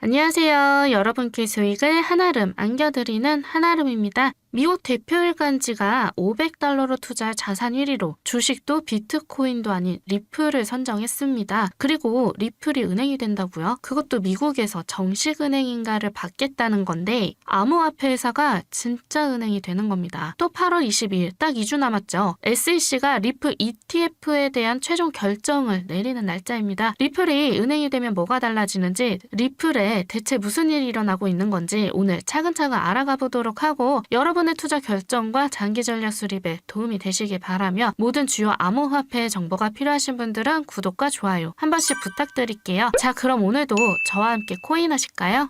안녕하세요. 여러분께 수익을 한아름 안겨드리는 한아름입니다. 미국 대표 일간지가 500달러로 투자할 자산 1위로 주식도 비트코인도 아닌 리플을 선정했습니다. 그리고 리플이 은행이 된다고요? 그것도 미국에서 정식 은행인가를 받겠다는 건데 암호화폐 회사가 진짜 은행이 되는 겁니다. 또 8월 22일 딱 2주 남았죠. SEC가 리플 ETF에 대한 최종 결정을 내리는 날짜입니다. 리플이 은행이 되면 뭐가 달라지는지 리플에 대체 무슨 일이 일어나고 있는 건지 오늘 차근차근 알아가 보도록 하고 여러분 의 투자 결정과 장기 전략 수립에 도움이 되시길 바라며 모든 주요 암호화폐 정보가 필요하신 분들은 구독과 좋아요 한 번씩 부탁드릴게요. 자 그럼 오늘도 저와 함께 코인 하실까요?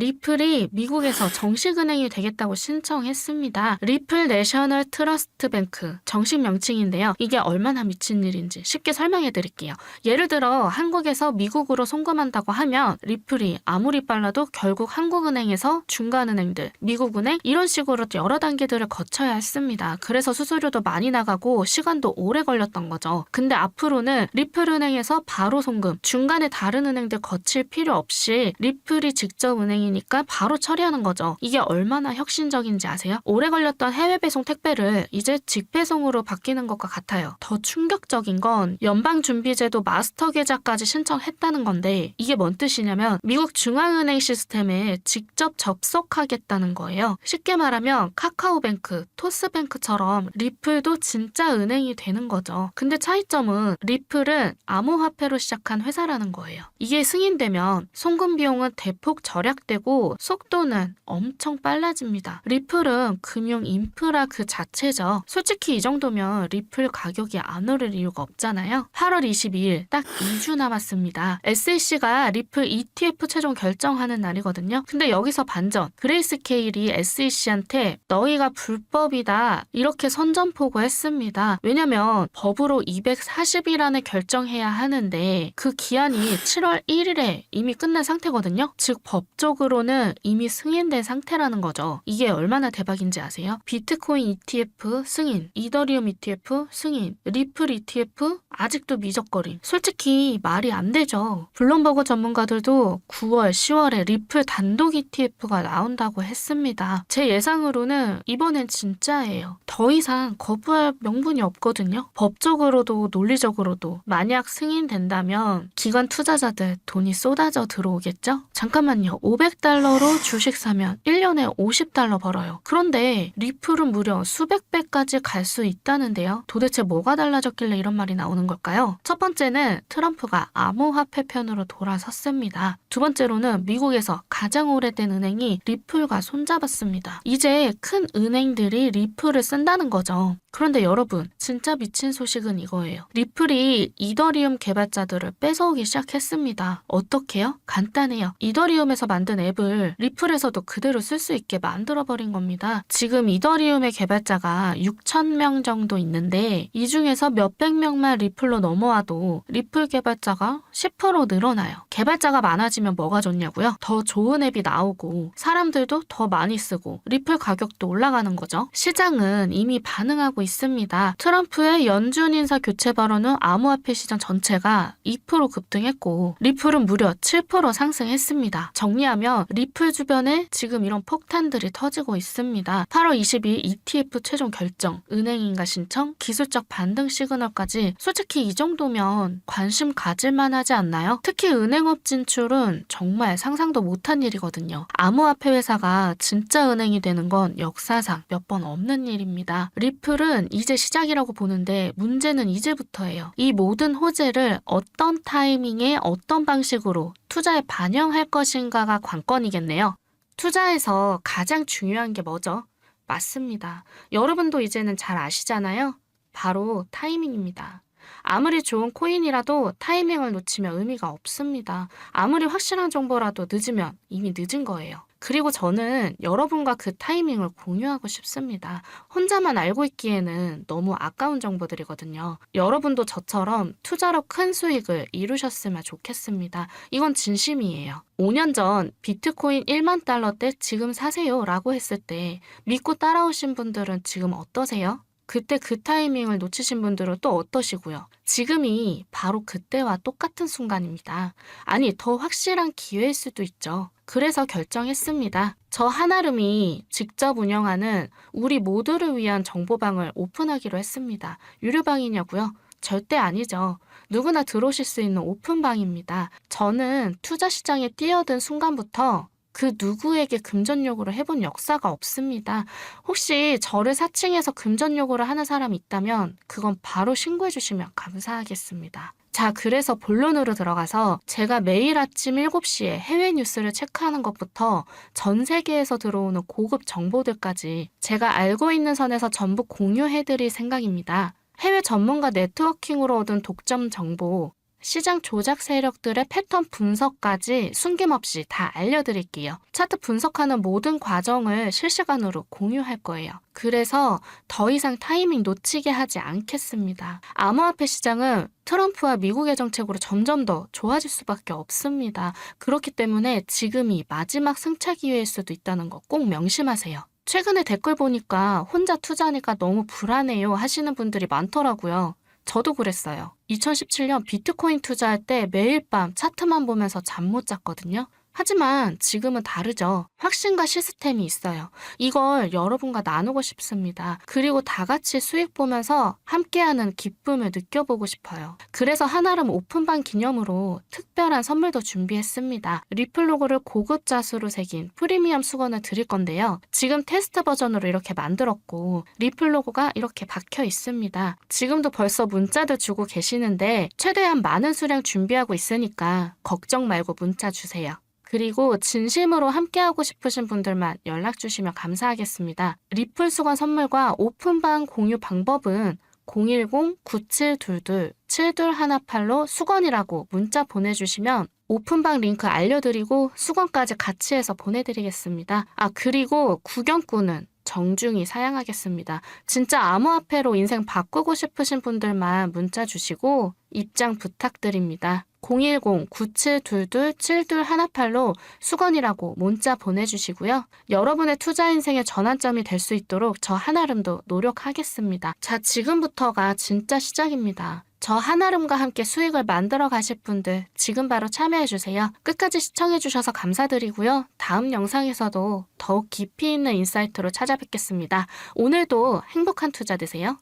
리플이 미국에서 정식 은행이 되겠다고 신청했습니다. 리플 내셔널 트러스트 뱅크 정식 명칭인데요. 이게 얼마나 미친 일인지 쉽게 설명해 드릴게요. 예를 들어 한국에서 미국으로 송금한다고 하면 리플이 아무리 빨라도 결국 한국은행에서 중간은행들, 미국은행 이런 식으로 여러 단계들을 거쳐야 했습니다. 그래서 수수료도 많이 나가고 시간도 오래 걸렸던 거죠. 근데 앞으로는 리플은행에서 바로 송금, 중간에 다른 은행들 거칠 필요 없이 리플이 직접 은행이 니까 바로 처리하는 거죠. 이게 얼마나 혁신적인지 아세요? 오래 걸렸던 해외 배송 택배를 이제 직배송으로 바뀌는 것과 같아요. 더 충격적인 건 연방준비제도 마스터 계좌까지 신청했다는 건데 이게 뭔 뜻이냐면 미국 중앙은행 시스템에 직접 접속하겠다는 거예요. 쉽게 말하면 카카오뱅크, 토스뱅크처럼 리플도 진짜 은행이 되는 거죠. 근데 차이점은 리플은 암호화폐로 시작한 회사라는 거예요. 이게 승인되면 송금 비용은 대폭 절약되고 속도는 엄청 빨라집니다. 리플은 금융 인프라 그 자체죠. 솔직히 이 정도면 리플 가격이 안 오를 이유가 없잖아요. 8월 22일 딱 2주 남았습니다. SEC가 리플 ETF 최종 결정하는 날이거든요. 근데 여기서 반전. 그레이스 케일이 SEC한테 너희가 불법이다 이렇게 선전포고 했습니다. 왜냐면 법으로 240일 안에 결정해야 하는데 그 기한이 7월 1일에 이미 끝난 상태거든요. 즉 법적 으로는 이미 승인된 상태라는 거죠. 이게 얼마나 대박인지 아세요? 비트코인 ETF 승인, 이더리움 ETF 승인, 리플 ETF 아직도 미적거림. 솔직히 말이 안 되죠. 블룸버그 전문가들도 9월, 10월에 리플 단독 ETF가 나온다고 했습니다. 제 예상으로는 이번엔 진짜예요. 더 이상 거부할 명분이 없거든요. 법적으로도 논리적으로도 만약 승인된다면 기관 투자자들 돈이 쏟아져 들어오겠죠? 잠깐만요. 500 달러로 주식 사면 1년에 50달러 벌어요. 그런데 리플은 무려 수백 배까지 갈 수 있다는데요. 도대체 뭐가 달라졌길래 이런 말이 나오는 걸까요? 첫 번째는 트럼프가 암호화폐 편으로 돌아섰습니다. 두 번째로는 미국에서 가장 오래된 은행이 리플과 손잡았습니다. 이제 큰 은행들이 리플을 쓴다는 거죠. 그런데 여러분, 진짜 미친 소식은 이거예요. 리플이 이더리움 개발자들을 뺏어오기 시작했습니다. 어떻게요? 간단해요. 이더리움에서 만든 앱을 리플에서도 그대로 쓸 수 있게 만들어버린 겁니다. 지금 이더리움의 개발자가 6,000명 정도 있는데 이 중에서 몇백 명만 리플로 넘어와도 리플 개발자가 10% 늘어나요. 개발자가 많아지면 뭐가 좋냐고요? 더 좋은 앱이 나오고 사람들도 더 많이 쓰고 리플 가격도 올라가는 거죠. 시장은 이미 반응하고 있습니다. 트럼프의 연준 인사 교체 발언 후 암호화폐 시장 전체가 2% 급등했고 리플은 무려 7% 상승했습니다. 정리하면 리플 주변에 지금 이런 폭탄들이 터지고 있습니다. 8월 22일 ETF 최종 결정, 은행인가 신청, 기술적 반등 시그널까지 솔직히 이 정도면 관심 가질 만 하지 않나요? 특히 은행업 진출은 정말 상상도 못한 일이거든요. 암호화폐 회사가 진짜 은행이 되는 건 역사상 몇 번 없는 일입니다. 리플은 이제 시작이라고 보는데 문제는 이제부터예요. 이 모든 호재를 어떤 타이밍에 어떤 방식으로 투자에 반영할 것인가가 관건이겠네요. 투자에서 가장 중요한 게 뭐죠? 맞습니다. 여러분도 이제는 잘 아시잖아요. 바로 타이밍입니다. 아무리 좋은 코인이라도 타이밍을 놓치면 의미가 없습니다. 아무리 확실한 정보라도 늦으면 이미 늦은 거예요. 그리고 저는 여러분과 그 타이밍을 공유하고 싶습니다. 혼자만 알고 있기에는 너무 아까운 정보들이거든요. 여러분도 저처럼 투자로 큰 수익을 이루셨으면 좋겠습니다. 이건 진심이에요. 5년 전 비트코인 1만 달러 때 지금 사세요 라고 했을 때 믿고 따라오신 분들은 지금 어떠세요? 그때 그 타이밍을 놓치신 분들은 또 어떠시고요? 지금이 바로 그때와 똑같은 순간입니다. 아니, 더 확실한 기회일 수도 있죠. 그래서 결정했습니다. 저 한아름이 직접 운영하는 우리 모두를 위한 정보방을 오픈하기로 했습니다. 유료방이냐고요? 절대 아니죠. 누구나 들어오실 수 있는 오픈방입니다. 저는 투자 시장에 뛰어든 순간부터 그 누구에게 금전 요구를 해본 역사가 없습니다. 혹시 저를 사칭해서 금전 요구를 하는 사람이 있다면 그건 바로 신고해 주시면 감사하겠습니다. 자, 그래서 본론으로 들어가서 제가 매일 아침 7시에 해외 뉴스를 체크하는 것부터 전 세계에서 들어오는 고급 정보들까지 제가 알고 있는 선에서 전부 공유해 드릴 생각입니다. 해외 전문가 네트워킹으로 얻은 독점 정보, 시장 조작 세력들의 패턴 분석까지 숨김없이 다 알려드릴게요. 차트 분석하는 모든 과정을 실시간으로 공유할 거예요. 그래서 더 이상 타이밍 놓치게 하지 않겠습니다. 암호화폐 시장은 트럼프와 미국의 정책으로 점점 더 좋아질 수밖에 없습니다. 그렇기 때문에 지금이 마지막 승차 기회일 수도 있다는 거 꼭 명심하세요. 최근에 댓글 보니까 혼자 투자하니까 너무 불안해요 하시는 분들이 많더라고요. 저도 그랬어요. 2017년 비트코인 투자할 때 매일 밤 차트만 보면서 잠 못 잤거든요. 하지만 지금은 다르죠. 확신과 시스템이 있어요. 이걸 여러분과 나누고 싶습니다. 그리고 다 같이 수익 보면서 함께하는 기쁨을 느껴보고 싶어요. 그래서 한아름 오픈방 기념으로 특별한 선물도 준비했습니다. 리플 로고를 고급 자수로 새긴 프리미엄 수건을 드릴 건데요. 지금 테스트 버전으로 이렇게 만들었고 리플 로고가 이렇게 박혀 있습니다. 지금도 벌써 문자들 주고 계시는데 최대한 많은 수량 준비하고 있으니까 걱정 말고 문자 주세요. 그리고 진심으로 함께하고 싶으신 분들만 연락 주시면 감사하겠습니다. 리플 수건 선물과 오픈방 공유 방법은 010-9722-7218로 수건이라고 문자 보내주시면 오픈방 링크 알려드리고 수건까지 같이 해서 보내드리겠습니다. 아, 그리고 구경꾼은 정중히 사양하겠습니다. 진짜 암호화폐로 인생 바꾸고 싶으신 분들만 문자 주시고 입장 부탁드립니다. 010-9722-7218로 수건이라고 문자 보내주시고요. 여러분의 투자 인생의 전환점이 될 수 있도록 저 한아름도 노력하겠습니다. 자, 지금부터가 진짜 시작입니다. 저 한아름과 함께 수익을 만들어 가실 분들 지금 바로 참여해 주세요. 끝까지 시청해 주셔서 감사드리고요. 다음 영상에서도 더욱 깊이 있는 인사이트로 찾아뵙겠습니다. 오늘도 행복한 투자 되세요.